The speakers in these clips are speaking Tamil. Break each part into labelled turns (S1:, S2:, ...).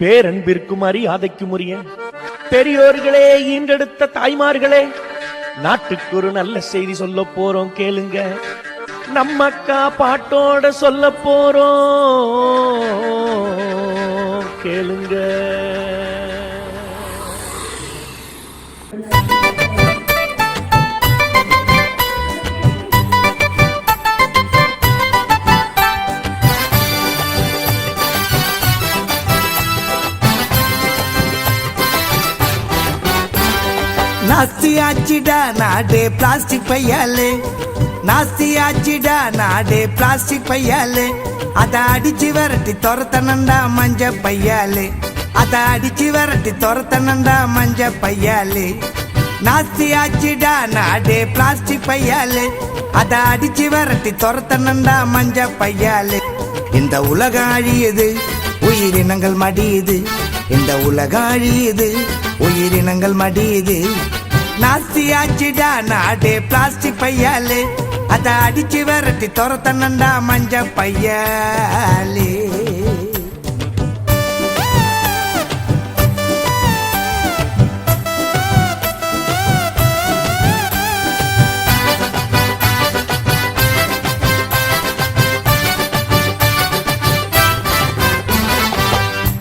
S1: பேரன்பிற்கும் மரியாதைக்கும் உரிய பெரியோர்களே ஈன்றெடுத்த தாய்மார்களே நாட்டுக்கு ஒரு நல்ல செய்தி சொல்ல போறோம் கேளுங்க. நம்ம அக்கா பாட்டோட சொல்ல போறோம்.
S2: நாஸ்தி ஆச்சிடா நாடே பிளாஸ்டிக் பையாலே. நாஸ்தி ஆச்சிடா நாடே பிளாஸ்டிக் பையாலே. அத அடிச்சு விரட்டி துரத்தனண்டா மஞ்ச பையாலே. அத அடிச்சு விரட்டி துரத்தனண்டா மஞ்ச பையாலே. நாஸ்தி ஆச்சிடா நாடே பிளாஸ்டிக் பையாலே. அத அடிச்சு விரட்டி துரத்தனண்டா மஞ்ச பையாலே. இந்த உலகம் அழியுது உயிரினங்கள் மடியுது இந்த உலகம் அழியுது உயிரினங்கள் மடியுது நாஸ்தி ஆச்சுடா நாடே பிளாஸ்டிக் பையாலே. அத அடிச்சு விரட்டி துரத்தனண்டா மஞ்ச பையாலே.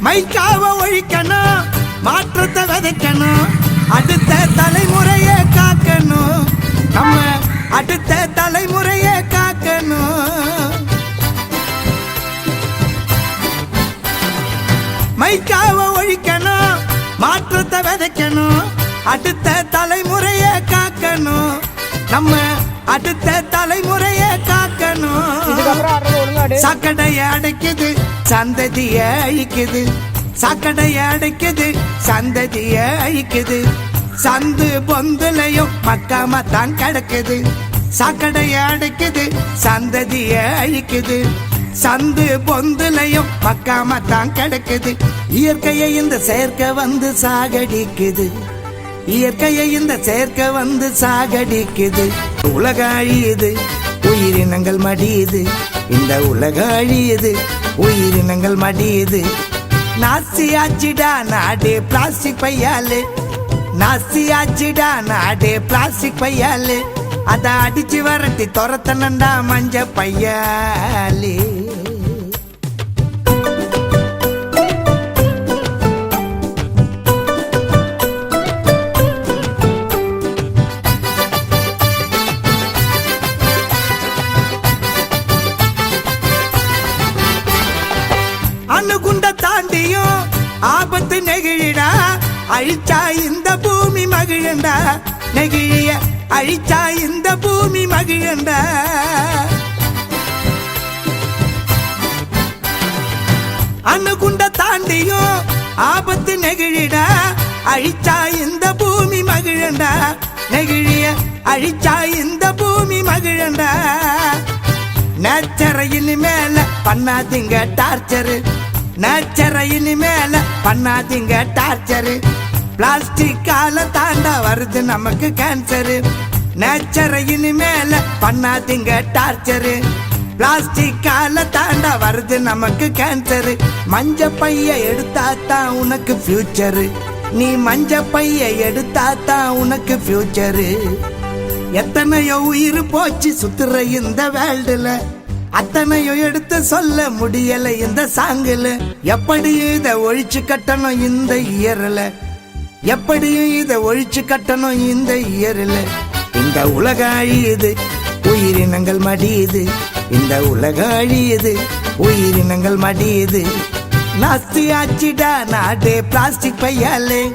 S2: மைக்காவ ஒழிக்கணும் மாற்றத்தை விதைக்கணும். அடுத்த தலைமுறையை காக்கணும். நம்ம அடுத்த தலைமுறையை காக்கணும். மைக்காவ ஒழிக்கணும் மாற்றத்தை விதைக்கணும். அடுத்த தலைமுறையை காக்கணும். நம்ம அடுத்த தலைமுறையை காக்கணும். சாக்கடைய அடைக்குது சந்ததிய அழிக்குது சாக்கடைய அடைக்குது. சந்ததிய அழிக்குது. சந்து பொந்துலையும் மக்காம தான் கிடக்குது. சாக்கடைய அடைக்குது சந்ததிய அழிக்குது. சந்து பொந்துலையும் மக்காம தான் கிடக்குது. இயற்கையை இந்த செயற்கை வந்து சாகடிக்குது. இயற்கையை இந்த செயற்கை வந்து சாகடிக்குது. உலக அழியுது உயிரினங்கள் மடியுது. இந்த உலக அழியுது உயிரினங்கள் மடியுது. நாசி ஆச்சிடா நாடே பிளாஸ்டிக் பையாலே நாசி ஆச்சிடா நாடே பிளாஸ்டிக் பையாலே அதை அடிச்சு வரட்டி துரத்தனண்டா மஞ்ச பையாலே அழிச்சா இந்த பூமி மகிழண்டா. நெகிழிய அழிச்சா இந்த பூமி மகிழண்டா. அணுகுண்ட தாண்டியும் ஆபத்து நெகிழிடா. அழிச்சா இந்த பூமி மகிழண்டா. நெகிழிய அழிச்சா இந்த பூமி மகிழண்டா. நேச்சரை இனிமேல பண்ணாதீங்க டார்ச்சரு. நேச்சரை இனிமேல பண்ணாதீங்க டார்ச்சரு. பிளாஸ்டிக்கால தாண்டா வருது நமக்கு கேன்சரு நேச்சரை இனிமேல பண்ணாதீங்க டார்ச்சரு பிளாஸ்டிக்கால தாண்டா வருது நமக்கு கேன்சரு மஞ்ச பைய எடுத்தா தான் உனக்கு ஃபியூச்சரு நீ மஞ்ச பைய எடுத்தா தான் உனக்கு ஃபியூச்சரு எத்தனையோ உயிர் போச்சு சுத்துற இந்த வேல்டுல. அத்தனையோ எடுத்து சொல்ல முடியல இந்த சாங்குல எப்படி இதை ஒழிச்சு கட்டணும் இந்த இயர்ல எப்படியும் இதை ஒழிச்சு கட்டணும் இந்த இயரில்? இந்த உலக அழியுது உயிரினங்கள் மடியுது. இந்த உலக அழியுது உயிரினங்கள் மடியுது. நாஸ்தி ஆச்சிடா நாடே பிளாஸ்டிக் பையாலே.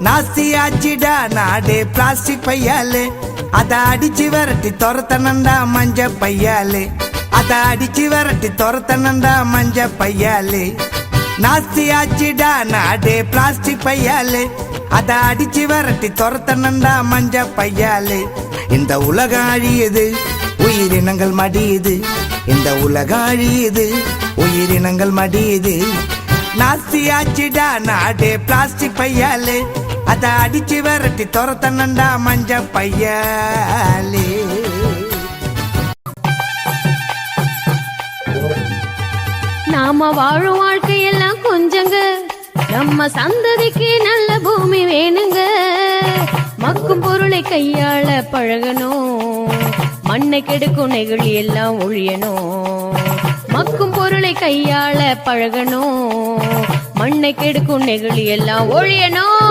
S2: நாஸ்தி ஆச்சிடா நாடே பிளாஸ்டிக் பையாலே. அதை அடிச்சு விரட்டி துரத்தனண்டா மஞ்ச பையாலே. அதை அடிச்சு விரட்டி துரத்தனண்டா மஞ்ச பையாலே. நாஸ்தி ஆச்சிடா நாடே பிளாஸ்டிக் பையாலே. அத அடிச்சு விரட்டி துரத்தனண்டா மஞ்ச பையாலே இந்த உலகம் அழியுது உயிரினங்கள் மடியுது இந்த உலகம் அழியுது உயிரினங்கள் மடியுது நாஸ்தி ஆச்சுடா நாடே பிளாஸ்டிக் பையாலே அத அடிச்சு விரட்டி துரத்தனண்டா மஞ்ச பையாலே
S3: நாம வாழும் வாழ்க்கையெல்லாம் கொஞ்சங்க. நம்ம சந்ததிக்கு நல்ல பூமி வேணுங்க. மக்கும் பொருளை கையாள பழகணும். மண்ணை கெடுக்கும் நெகிழி எல்லாம் ஒழியணும். மக்கும் பொருளை கையாள பழகணும். மண்ணை கெடுக்கும் நெகிழி எல்லாம் ஒழியணும்.